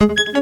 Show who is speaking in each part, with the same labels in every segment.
Speaker 1: you.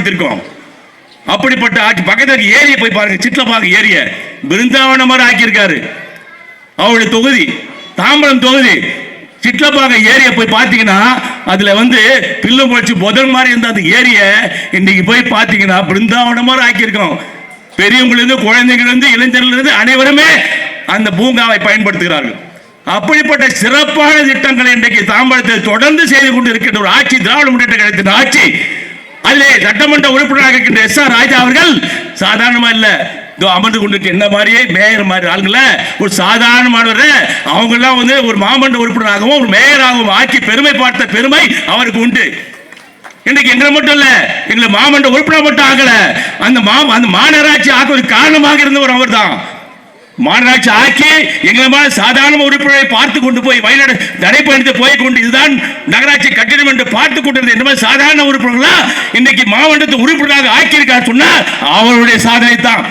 Speaker 1: சீர்படுத்தியிருக்கோம் அப்படிப்பட்ட ஆட்சி பக்கத்தில் இருக்க ஏரியை போய் பாருங்க சிட்லப்பாக்க ஏரிய. பிருந்தாவன மாதிரி ஆக்கியிருக்காரு. அவருடைய தொகுதி தாம்பரம் தொகுதி சிட்லப்பாக ஏரியை போய் பார்த்தீங்கன்னா அதில் வந்து பில்லு முளைச்சி புதல் மாதிரி இருந்த அந்த ஏரியை இன்னைக்கு போய் பார்த்தீங்கன்னா பிருந்தாவன மாதிரி ஆக்கியிருக்கோம் பெரியவங்களிருந்து குழந்தைகளிருந்து இளைஞர்களிருந்து அனைவருமே அந்த பூங்காவை பயன்படுத்துகிறார்கள். அப்படிப்பட்ட சிறப்பான திட்டங்களை இன்றைக்கு தாம்பரத்தில் தொடர்ந்து செய்து கொண்டு இருக்கின்ற ஒரு ஆட்சி திராவிட முன்னேற்ற கழகத்தின் ஆட்சி. அதிலே சட்டமன்ற உறுப்பினராக இருக்கின்ற எஸ் ஆர் ராஜா அவர்கள் சாதாரணமா இல்ல. இதோ அமர்ந்து கொண்டிருக்க என்ன மாதிரியே மேயர் மாதிரி ஆளுங்கள ஒரு சாதாரணமானவர் அவங்க எல்லாம் வந்து ஒரு மாமன்ற உறுப்பினராகவும் ஒரு மேயராகவும் ஆக்கி பெருமை பார்த்த பெருமை அவருக்கு உண்டு. இன்னைக்கு எங்களை மட்டும் இல்ல எங்களை மாமன்ற உறுப்பினர் மட்டும் ஆகல. அந்த மா அந்த மாநகராட்சி ஆக்குவதற்கு காரணமாக இருந்தவர் அவர்தான். மாநகராட்சி ஆக்கி எங்களை மாதிரி சாதாரண உறுப்பினரை பார்த்து கொண்டு போய் வயநாடு நடைபயணத்தை போய் கொண்டு இதுதான் நகராட்சி கட்டிடம் என்று பார்த்து கொண்டிருந்த இந்த மாதிரி சாதாரண உறுப்பினர்களா இன்னைக்கு மாவட்டத்தை உறுப்பினராக ஆக்கியிருக்கார் சொன்னா அவருடைய சாதனை தான்.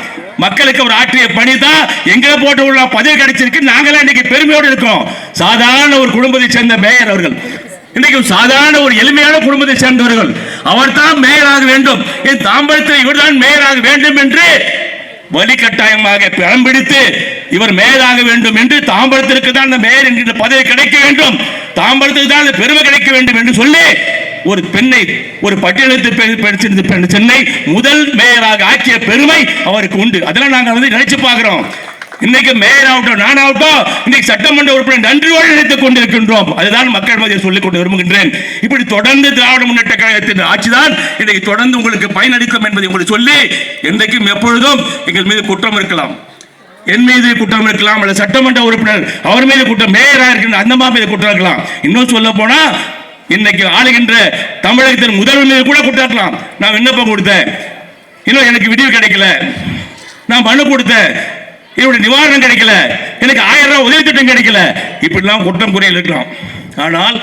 Speaker 1: மக்களுக்கு அவர் ஆற்றிய பணி தான். எங்களை போட்டு உள்ள பதவி கிடைச்சிருக்கு. நாங்களாம் இன்னைக்கு பெருமையோடு இருக்கோம். சாதாரண ஒரு குடும்பத்தை சேர்ந்த மேயர் அவர்கள். இன்னைக்கு சாதாரண ஒரு எளிமையான குடும்பத்தை சேர்ந்தவர்கள். அவர் தான் மேயராக வேண்டும். என் தாம்பரத்தில் இவர்தான் மேயராக வேண்டும் என்று வலிக்கட்டாயமாக பணம் பிடித்து இவர் மேயராக வேண்டும் என்று தாம்பரத்திற்கு தான் அந்த மேயர் என்கின்ற பதவி கிடைக்க வேண்டும். தாம்பரத்துக்கு தான் பெருமை கிடைக்க வேண்டும் என்று சொல்லி ஒரு பெண்ணை ஒரு பட்டியலத்து பெண் பெண் சென்னை முதல் மேயராக ஆக்கிய பெருமை அவருக்கு உண்டு. அதெல்லாம் நாங்கள் வந்து நினைச்சு பார்க்கிறோம். இன்னைக்கு மேயர் ஆகட்டும் நான் ஆகட்டும் இன்னைக்கு சட்டமன்ற உறுப்பினர் நன்றியோடு நினைத்துக் கொண்டிருக்கின்றோம். அதுதான் மக்கள் மத்தியில் சொல்லிக் கொண்டு விரும்புகின்றேன். இப்படி தொடர்ந்து திராவிட முன்னேற்ற கழகத்தின் ஆட்சிதான் இன்னைக்கு தொடர்ந்து உங்களுக்கு பயனளிக்கும் என்பதை உங்களுக்கு சொல்லி என்றைக்கும் எப்பொழுதும் எங்கள் மீது குற்றம் இருக்கலாம். என் மீது குற்றம் இருக்கலாம் அல்ல சட்டமன்ற உறுப்பினர் அவர் மீது குற்றம் மேயராக இருக்கின்ற அந்த மீது குற்றம் இருக்கலாம். இன்னும் சொல்ல போனா இன்னைக்கு ஆளுகின்ற தமிழகத்தின் முதல்வர் மீது கூட குற்றம் இருக்கலாம். நான் விண்ணப்பம் கொடுத்தேன். இன்னும் எனக்கு விடிவு கிடைக்கல. நான் மனு கொடுத்தேன். என்னுடைய நிவாரணம் கிடைக்கல. எனக்கு ஆயிரம் ரூபாய் உதவி திட்டம் கிடைக்கல. இப்படிலாம் குற்றம் குறைகள் இருக்கலாம் ஆனால்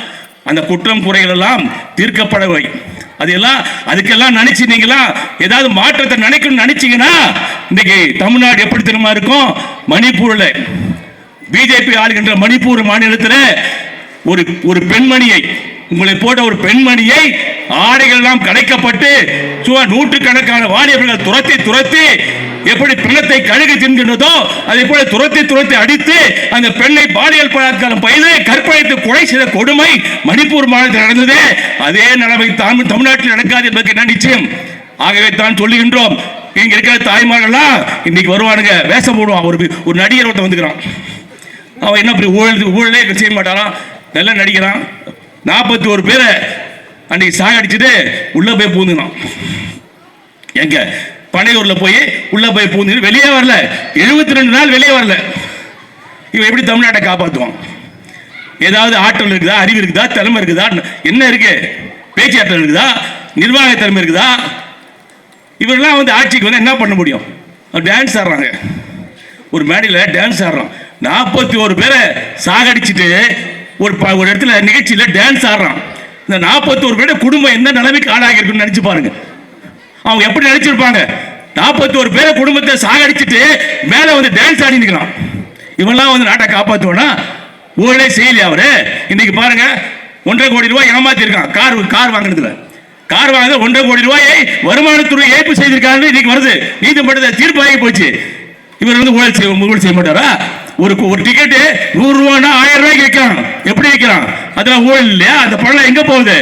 Speaker 1: அந்த குற்றம் குறைகள் எல்லாம் தீர்க்கப்படவை அதெல்லாம் அதுக்கெல்லாம் நினைச்சு நீங்களா ஏதாவது மாற்றத்தை நினைக்கணும்னு நினைச்சீங்கன்னா இன்னைக்கு தமிழ்நாடு எப்படி தெரியுமா இருக்கும்? மணிப்பூரில். பிஜேபி ஆளுகின்ற மணிப்பூர் மாநிலத்தில் ஒரு ஒரு பெண்மணியை உங்களை போட்ட ஒரு பெண்மணியை ஆடைகள் எல்லாம் கலைக்கப்பட்டு சுமார் நூற்றுக்கணக்கான வாலிபர்கள் துரத்தி துரத்தி எப்படி பிணத்தை கழுகு தின்கின்றதோ அதை போல துரத்தி துரத்தி அடித்து அந்த பெண்ணை பாலியல் பலாத்காரம் பயிலே கற்பழித்து கொலை செய்த கொடுமை மணிப்பூர் மாநிலத்தில் நடந்தது. அதே நிலைமை தான் தமிழ்நாட்டில் நடக்காது என்பதற்கு என்ன நிச்சயம்? ஆகவே தான் சொல்லுகின்றோம். இங்க இருக்கிற தாய்மார்கள்லாம் இன்னைக்கு வருவானுங்க வேஷம் போடுவான். ஒரு ஒரு நடிகர் ஒருத்தன் வந்துக்கிறான். அவன் என்ன அப்படி ஊழல் ஊழலே செய்ய மாட்டாரான் நல்லா நடிக்கிறான் நாற்பத்தி ஒரு பேரை அன்னைக்கு சாகடிச்சுட்டு உள்ள போய் பூந்துனான் எங்க? பனையூர்ல போய் உள்ள போய் பூந்து வெளியே வரல. எழுபத்தி ரெண்டு நாள் வெளியே வரல. இவன் எப்படி தமிழ்நாட்டை காப்பாற்றுவான் ஏதாவது ஆற்றல் இருக்குதா? அறிவு இருக்குதா? திறமை இருக்குதா? என்ன இருக்கு? பேச்சாற்றல் இருக்குதா? நிர்வாக திறமை இருக்குதா? இவரெல்லாம் வந்து ஆட்சிக்கு வந்து என்ன பண்ண முடியும்? டான்ஸ் ஆடுறாங்க. ஒரு மேடையில் டான்ஸ் ஆடுறான். நாற்பத்தி ஒரு பேரை சாகடிச்சிட்டு ஒரு ப- ஒரு இடத்துல நிகழ்ச்சியில் டான்ஸ் ஆடுறான். இந்த நாற்பத்தோரு பேரோட குடும்பம் எந்த நிலைமைக்கு ஆளாகி இருக்குன்னு நினச்சி பாருங்க. அவங்க எப்படி நினைச்சிருப்பாங்க நாற்பத்தோரு பேரை குடும்பத்தை சாகடிச்சிட்டு மேலே வந்து டான்ஸ் ஆடி நிற்கிறான் இவன்லாம் வந்து நாட்டை காப்பாற்றுவானா ஊழலே செய்யலையா அவரு. இன்னைக்கு பாருங்க ஒன்றரை கோடி ரூபாய் ஏமாத்திருக்கான். கார் கார் வாங்கினதுல. கார் வாங்க ஒன்றரை கோடி ரூபாயை வருமானத்துறை ஏற்பு செய்திருக்காங்க இன்னைக்கு வருது. நீதிமன்றத்தை தீர்ப்பாகி போச்சு. இவர் வந்து ஊழல் செய்ய ஊழல் செய்ய மாட்டாரா? ஒரு ஒரு டிக்கெட்டு நூறு ரூபான்னா ஆயிரம் ரூபாய்க்கு விற்கிறான் எப்படி விற்கிறான் அதெல்லாம் ஊழல் இல்லையா? அந்த பணம் எங்க போகுது?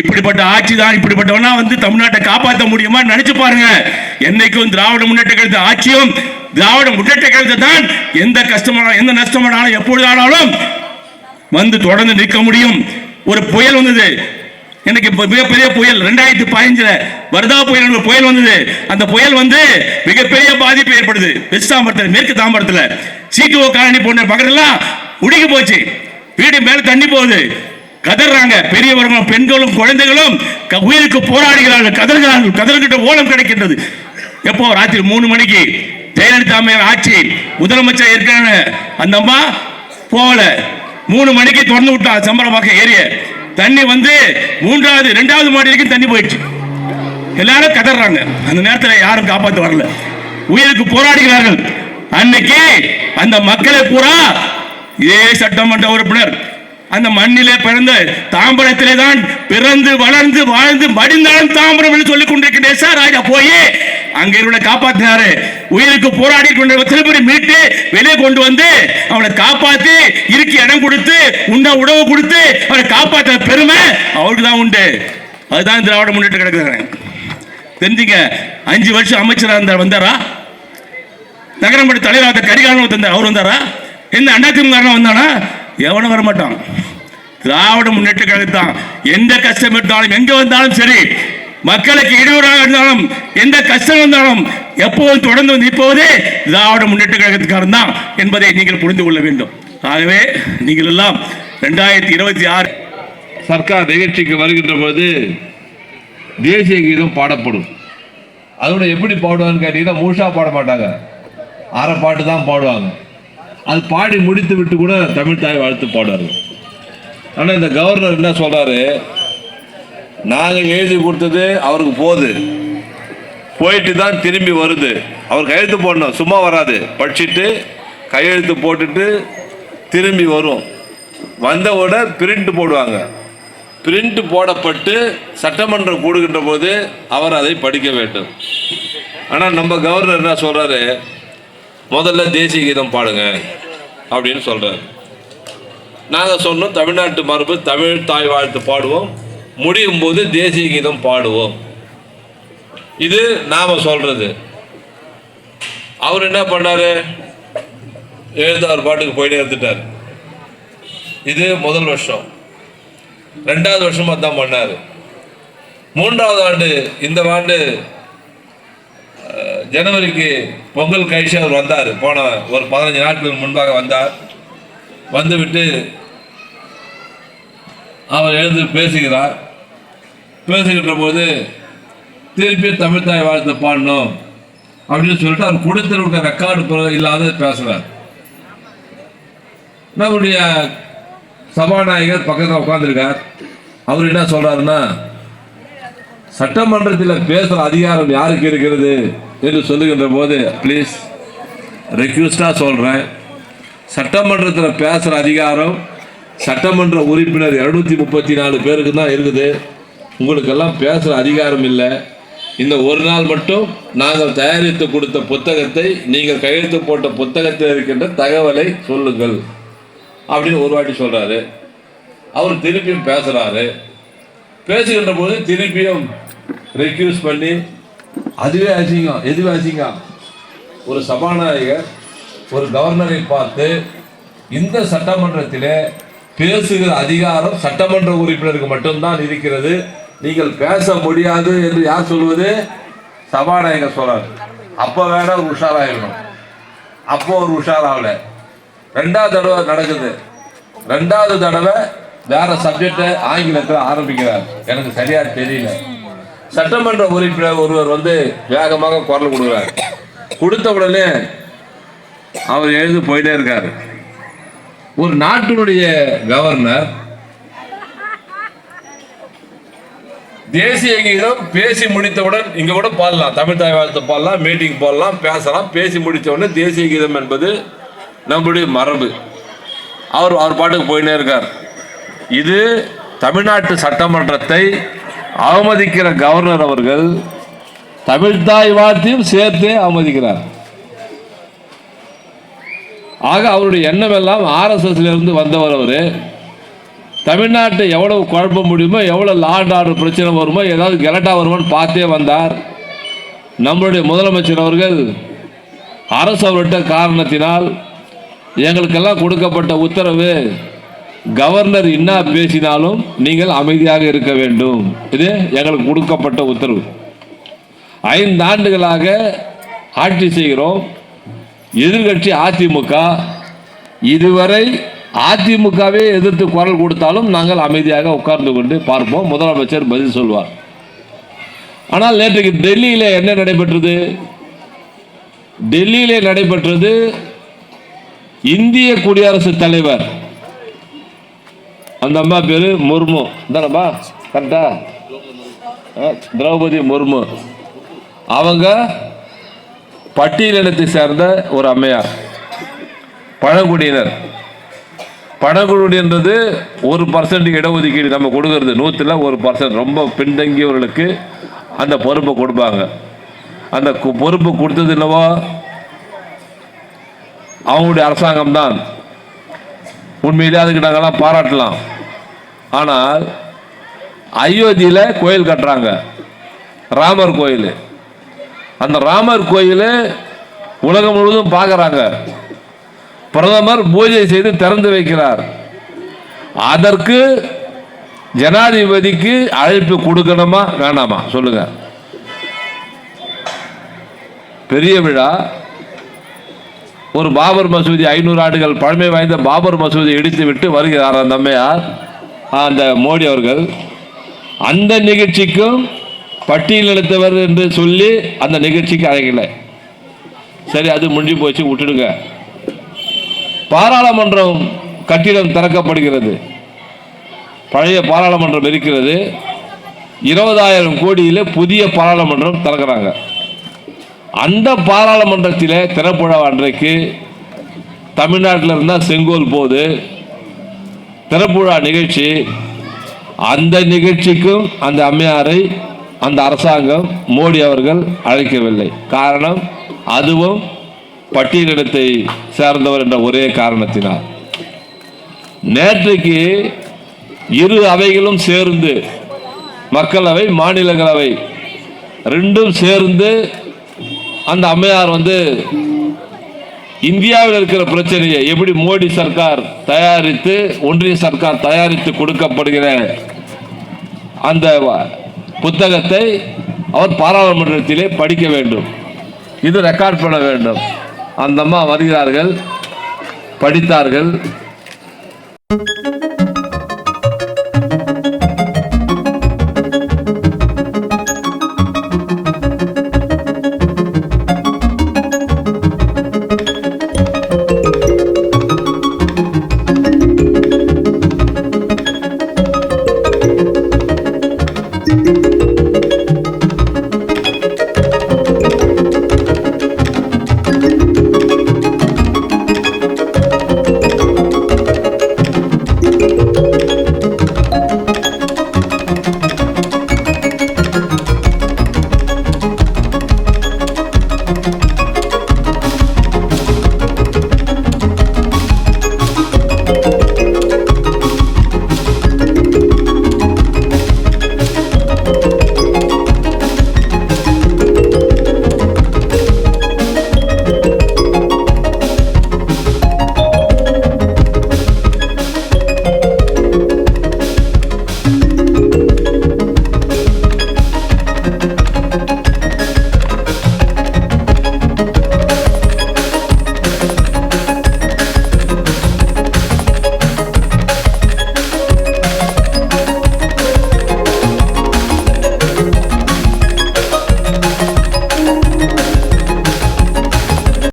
Speaker 1: இப்படிப்பட்ட ஆட்சி தான் இப்படிப்பட்டவனா வந்து தமிழ்நாட்டை காப்பாற்ற முடியுமா நினைச்சு பாருங்க. என்னைக்கும் திராவிட முன்னேற்ற கழக ஆட்சியும் திராவிட முன்னேற்ற கழகத்தை தான் எந்த கஷ்டமான எந்த நஷ்டமானாலும் எப்பொழுதானாலும் வந்து தொடர்ந்து நிற்க முடியும். ஒரு புயல் வந்தது. எனக்கு மிகப்பெரிய புயல் ரெண்டாயிரத்தி பதினஞ்சுல வர்தா புயல் ஒரு புயல் வந்தது. அந்த புயல் வந்து மிகப்பெரிய பாதிப்பு ஏற்படுது. வெஸ்ட் தாம்பரத்தில் மேற்கு தாம்பரத்தில். சிடிஓ காலனி போன்ற பக்கத்தெல்லாம் உடுகி போச்சு. வீடு மேல தண்ணி போகுது. கதறாங்க. பெரியவர்களும் பெண்களும் குழந்தைகளும் க- உயிருக்கு போராடுகிறார்கள். கதறுகிறார்கள். கதறுகிட்ட ஓலம் கிடைக்கின்றது. எப்போ? ராத்திரி மூணு மணிக்கு. ஜெயலலிதா அம்மையார் ஆட்சி. முதலமைச்சர் இருக்காங்க அந்த அம்மா போகல. மூணு மணிக்கு திறந்து விட்டா சம்பளமாக ஏரிய தண்ணி வந்து மூன்றாவது ரெண்டாவது மாடி வரைக்கும் தண்ணி போயிடுச்சு. எல்லாரும் கதறாங்க. அந்த நேரத்தில் யாரும் காப்பாற்ற வரல. உயிருக்கு போராடுகிறார்கள். அன்னைக்கு அந்த மக்களை பூரா இதே சட்டமன்ற உறுப்பினர் அந்த மண்ணிலே பிறந்த தாம்பரத்திலே தான் பிறந்து வளர்ந்து வாழ்ந்து மடிந்தாலும் தாம்பரம் என்று சொல்லிக் கொண்டிருக்கிறேன் சார் ராஜா போய் அங்கே இவனை காப்பாத்தினாரு. உயிருக்கு போராடி கொண்ட திருப்பதி மீட்டு வெளியே கொண்டு வந்து அவனை காப்பாத்தி இருக்கு இடம் கொடுத்து உண்டா உணவு கொடுத்து அவனை காப்பாற்ற பெருமை அவருக்கு தான் உண்டு. அதுதான் திராவிட முன்னேற்ற கிடக்குறாங்க தெரிஞ்சுங்க அஞ்சு வருஷம் அமைச்சராக இருந்தார் வந்தாரா? நகரமன்ற தலைவராக கரிகாலன் வந்தார் அவர் வந்தாரா? என்ன அண்ணா திமுக வந்தானா? எவனும் வர மாட்டான் திராவிட முன்னேற்ற கழகத்தான் எந்த கஷ்டம் இருந்தாலும் எங்க வந்தாலும் சரி மக்களுக்கு இடையூறாக இருந்தாலும் எந்த கஷ்டம் வந்தாலும் எப்போதும் தொடர்ந்து வந்து இப்போதே திராவிட முன்னேற்ற கழகத்துக்காரன் தான் என்பதை நீங்கள் புரிந்து கொள்ள வேண்டும். ஆகவே நீங்கள் எல்லாம் ரெண்டாயிரத்தி இருபத்தி ஆறு
Speaker 2: சர்க்கார் நிகழ்ச்சிக்கு வருகின்ற போது தேசிய கீதம் பாடப்படும். அதோட எப்படி பாடுவான்னு கேட்டீங்கன்னா முழுசாக பாட மாட்டாங்க. அரை பாட்டு தான் பாடுவாங்க. அது பாடி முடித்து விட்டு கூட தமிழ் தாய் வாழ்த்து பாடுவார்கள். ஆனால் இந்த கவர்னர் என்ன சொல்கிறாரு நாங்கள் எழுதி கொடுத்தது அவருக்கு போகுது போயிட்டு தான் திரும்பி வருது. அவர் கையெழுத்து போடணும் சும்மா வராது. படிச்சுட்டு கையெழுத்து போட்டுட்டு திரும்பி வரும். வந்தவோட பிரிண்ட் போடுவாங்க. பிரிண்ட் போடப்பட்டு சட்டமன்றம் கூடுகின்ற போது அவர் அதை படிக்க வேண்டும். ஆனால் நம்ம கவர்னர் என்ன சொல்கிறாரு முதல்ல தேசிய கீதம் பாடுங்க அப்படின்னு சொல்கிறார் நாங்கள் சொன்னோம் தமிழ்நாட்டு மரபு தமிழ் தாய் வாழ்த்து பாடுவோம் முடியும் போது தேசிய கீதம் பாடுவோம். இது நாம் சொல்கிறது அவர் என்ன பண்ணார்? எழுந்து பாட்டுக்கு போயிட்டே இருந்துட்டார். இது முதல் வருஷம். ரெண்டாவது வருஷமாக தான் பண்ணார். மூன்றாவது ஆண்டு இந்த ஆண்டு ஜனவரிக்கு பொங்கல் கழிச்சு அவர் வந்தார். போன ஒரு பதினஞ்சு நாட்களுக்கு முன்பாக வந்தார். வந்துவிட்டு அவர் எழுந்து பேசுகிறார். பேசுகின்ற போது திருப்பி தமிழ் தாய் வாழ்த்து பாடணும் அப்படின்னு சொல்லிட்டு அவர் கொடுத்திருக்க ரெக்கார்டு இல்லாத பேசுகிறார் நம்முடைய சபாநாயகர் பக்கத்தில் உட்காந்துருக்கார் அவர் என்ன சொல்றாருன்னா சட்டமன்றத்தில் பேசுகிற அதிகாரம் யாருக்கு இருக்கிறது என்று சொல்லுகின்ற போது ப்ளீஸ் ரெக்யூஸ்டாக சொல்கிறேன் சட்டமன்றத்தில் பேசுகிற அதிகாரம் சட்டமன்ற உறுப்பினர் இரநூத்தி முப்பத்தி நாலு பேருக்கு தான் இருக்குது. உங்களுக்கெல்லாம் பேசுகிற அதிகாரம் இல்லை. இந்த ஒரு நாள் மட்டும் நாங்கள் தயாரித்து கொடுத்த புத்தகத்தை நீங்கள் கையெழுத்து போட்ட புத்தகத்தில் இருக்கின்ற தகவலை சொல்லுங்கள். அப்படின்னு ஒரு வாட்டி சொல்கிறாரு அவர் திருப்பியும் பேசுகிறாரு பேசுகின்ற போது திருப்பியும் ரெக்யூஸ் பண்ணி அதுவே அசிங்கம். எதுவே அசிங்கம்? ஒரு சபாநாயகர் ஒரு கவர்னரை பார்த்து இந்த சட்டமன்றத்தில் பேசுகிற அதிகாரம் சட்டமன்ற உறுப்பினருக்கு மட்டும்தான் இருக்கிறது. நீங்கள் பேச முடியாது என்று யார் சொல்வது? சபாநாயகர் சொல்றாரு. அப்போ வேணா ஒரு உஷாராகணும் அப்போ ஒரு உஷாராகல. ரெண்டாவது தடவை நடக்குது. ரெண்டாவது தடவை வேற சப்ஜெக்ட் ஆங்கிலத்தில் ஆரம்பிக்கிறார். எனக்கு சரியா தெரியல. சட்டமன்ற உறுப்பினர் ஒருவர் வந்து வேகமாக குரல் கொடுக்குறார். கொடுத்த உடனே அவர் எழுந்து போயிட்டே இருக்கார். ஒரு நாட்டினுடைய கவர்னர் தேசிய கீதம் பேசி முடித்தவுடன் இங்க கூட பாடலாம். தமிழ் தாய் வாழ்த்து பாடலாம் மீட்டிங் போடலாம் பேசலாம். பேசி முடித்த உடனே தேசிய கீதம் என்பது நம்முடைய மரபு. அவர் அவர் பாட்டுக்கு போயினே இருக்கார். இது தமிழ்நாட்டு சட்டமன்றத்தை அவமதிக்கிற கவர்னர் அவர்கள் தமிழ்தாய் வார்த்தையும் சேர்த்தே அவமதிக்கிறார். ஆக அவருடைய எண்ணம் எல்லாம் ஆர்எஸ்எஸ்ல இருந்து வந்தவர் அவர். தமிழ்நாட்டை எவ்வளவு குழப்ப முடியுமோ எவ்வளவு லாண்ட் ஆர்டர் பிரச்சனை வருமோ ஏதாவது கெலட்டா வருமோன்னு பார்த்தே வந்தார். நம்மளுடைய முதலமைச்சர் அவர்கள் அரசு அவர்கிட்ட காரணத்தினால் எங்களுக்கெல்லாம் கொடுக்கப்பட்ட உத்தரவு கவர்னர் என்ன பேசினாலும் நீங்கள் அமைதியாக இருக்க வேண்டும். இது எங்களுக்கு கொடுக்கப்பட்ட உத்தரவு. ஐந்து ஆண்டுகளாக ஆட்சி செய்கிறோம். எதிர்கட்சி அதிமுக. இதுவரை அதிமுகவே எதிர்த்து குரல் கொடுத்தாலும் நாங்கள் அமைதியாக உட்கார்ந்து கொண்டு பார்ப்போம். முதலமைச்சர் பதில் சொல்வார். ஆனால் நேற்றுக்கு டெல்லியில் என்ன நடைபெற்றது? டெல்லியிலே நடைபெற்றது இந்திய குடியரசுத் தலைவர் அந்த அம்மா பேரு முர்மு. தானம்மா கரெக்டா? திரௌபதி முர்மு. அவங்க பட்டியலினத்தை சேர்ந்த ஒரு அம்மையார். பழங்குடியினர். பழங்குடின்றது ஒரு பர்சன்ட் இடஒதுக்கீடு நம்ம கொடுக்கறது. நூற்றில் ஒரு பர்சன்ட் ரொம்ப பின்தங்கியவர்களுக்கு அந்த பொறுப்பை கொடுப்பாங்க. அந்த பொறுப்பு கொடுத்தது என்னவோ? அவங்களுடைய அரசாங்கம் தான் உண்மையிலே அதுக்கு நாங்கள்லாம் பாராட்டலாம். ஆனால் அயோத்தியில் கோயில் கட்டுறாங்க. ராமர் கோயில். அந்த ராமர் கோயில் உலகம் முழுவதும் பார்க்குறாங்க. பிரதமர் பூஜை செய்து திறந்து வைக்கிறார். அதற்கு ஜனாதிபதிக்கு அழைப்பு கொடுக்கணுமா வேணாமா? சொல்லுங்க. பெரிய விழா. ஒரு பாபர் மசூதி ஐநூறு ஆண்டுகள் பழமை வாய்ந்த பாபர் மசூதி இடித்து விட்டு வருகிறார் அந்த அம்மையார் அந்த மோடி அவர்கள். அந்த நிகழ்ச்சிக்கும் பட்டியல் எடுத்தவர் என்று சொல்லி அந்த நிகழ்ச்சிக்கு அழைக்கல. சரி அது முடிஞ்சு போச்சு விட்டுடுங்க. பாராளுமன்றம் கட்டிடம் திறக்கப்படுகிறது. பழைய பாராளுமன்றம் இருக்கிறது. இருபதாயிரம் கோடியில் புதிய பாராளுமன்றம் திறக்கிறாங்க. அந்த பாராளுமன்றத்தில் திறப்புழா அன்றைக்கு தமிழ்நாட்டில் இருந்தால் செங்கோல் போது திறப்புழா நிகழ்ச்சி. அந்த நிகழ்ச்சிக்கும் அந்த அம்மையாரை அந்த அரசாங்கம் மோடி அவர்கள் அழைக்கவில்லை. காரணம் அதுவும் பட்டியலிடத்தை சேர்ந்தவர் என்ற ஒரே காரணத்தினால். நேற்றைக்கு இரு அவைகளும் சேர்ந்து மக்களவை மாநிலங்களவை ரெண்டும் சேர்ந்து அந்த அம்மையார் வந்து இந்தியாவில் இருக்கிற பிரச்சனையை எப்படி மோடி சர்க்கார் தயாரித்து ஒன்றிய சர்க்கார் தயாரித்து கொடுக்கப்படுகிற அந்த வ- புத்தகத்தை அவர் பாராளுமன்றத்திலே படிக்க வேண்டும். இது ரெக்கார்ட் பண்ண வேண்டும். அந்த அம்மா வருகிறார்கள் படித்தார்கள்.